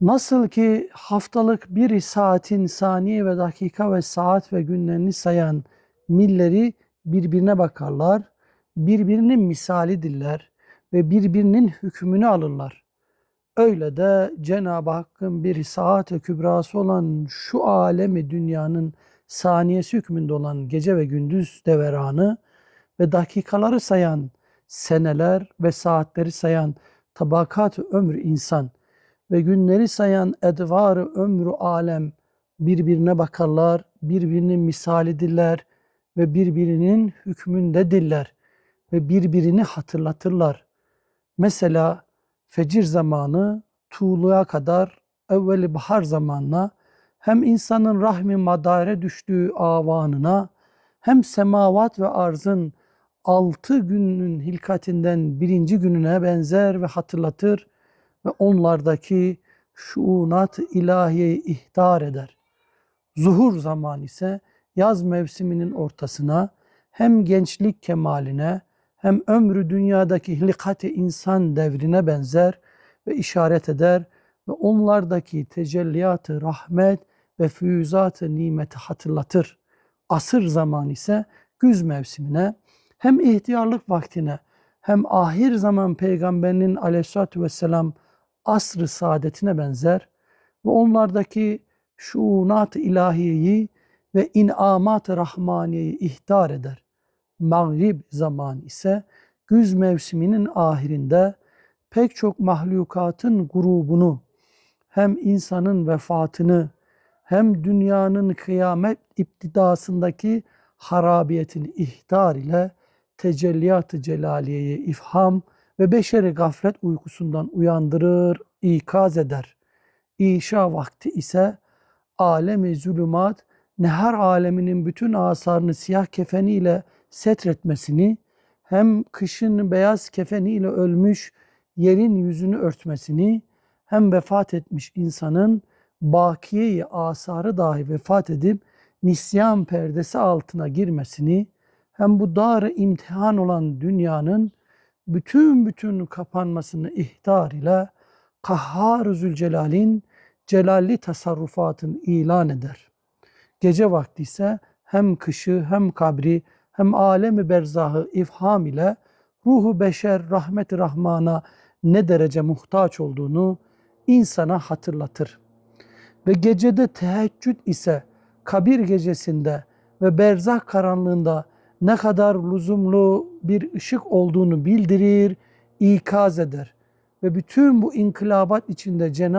Nasıl ki haftalık bir saatin saniye ve dakika ve saat ve günlerini sayan milleri birbirine bakarlar, birbirinin misalidirler ve birbirinin hükmünü alırlar. Öyle de Cenab-ı Hakk'ın bir saat-i kübrası olan şu alemi dünyanın saniyesi hükmünde olan gece ve gündüz deveranı ve dakikaları sayan seneler ve saatleri sayan tabakat ömür insan ve günleri sayan edvar ömrü alem birbirine bakarlar, birbirinin misalidirler ve birbirinin hükmündedirler ve birbirini hatırlatırlar. Mesela fecir zamanı tuğluğa kadar evveli bahar zamanına hem insanın rahmi madare düştüğü avanına hem semavat ve arzın altı günün hilkatinden birinci gününe benzer ve hatırlatır ve onlardaki şuunat ilahiyeyi ihtar eder. Zuhur zaman ise yaz mevsiminin ortasına hem gençlik kemaline hem ömrü dünyadaki hilkati insan devrine benzer ve işaret eder ve onlardaki tecelliyatı rahmet ve füyüzat-ı nimeti hatırlatır. Asır zaman ise güz mevsimine hem ihtiyarlık vaktine hem ahir zaman peygamberinin aleyhissalatü vesselam asr-ı saadetine benzer ve onlardaki şuunat-ı ilahiyeyi ve inamat-ı rahmaniyeyi ihtar eder. Mağrib zaman ise güz mevsiminin ahirinde pek çok mahlukatın grubunu hem insanın vefatını hem dünyanın kıyamet iptidasındaki harabiyetini ihtar ile tecelliyat-ı celaliyeyi ifham ve beşeri gaflet uykusundan uyandırır, ikaz eder. İşa vakti ise alemi zulümat, nehar aleminin bütün asarını siyah kefeniyle setretmesini, hem kışın beyaz kefeniyle ölmüş yerin yüzünü örtmesini, hem vefat etmiş insanın bakiyeyi asarı dahi vefat edip nisyan perdesi altına girmesini, hem bu dar imtihan olan dünyanın bütün bütün kapanmasını ihtar ile Kahhar Zülcelal'in celalli tasarrufatını ilan eder. Gece vakti ise hem kışı hem kabri hem alemi berzahı ifham ile ruhu beşer rahmet-i rahmana ne derece muhtaç olduğunu insana hatırlatır. Ve gecede teheccüd ise kabir gecesinde ve berzah karanlığında ne kadar lüzumlu bir ışık olduğunu bildirir, ikaz eder. Ve bütün bu inkılabat içinde Cenab-ı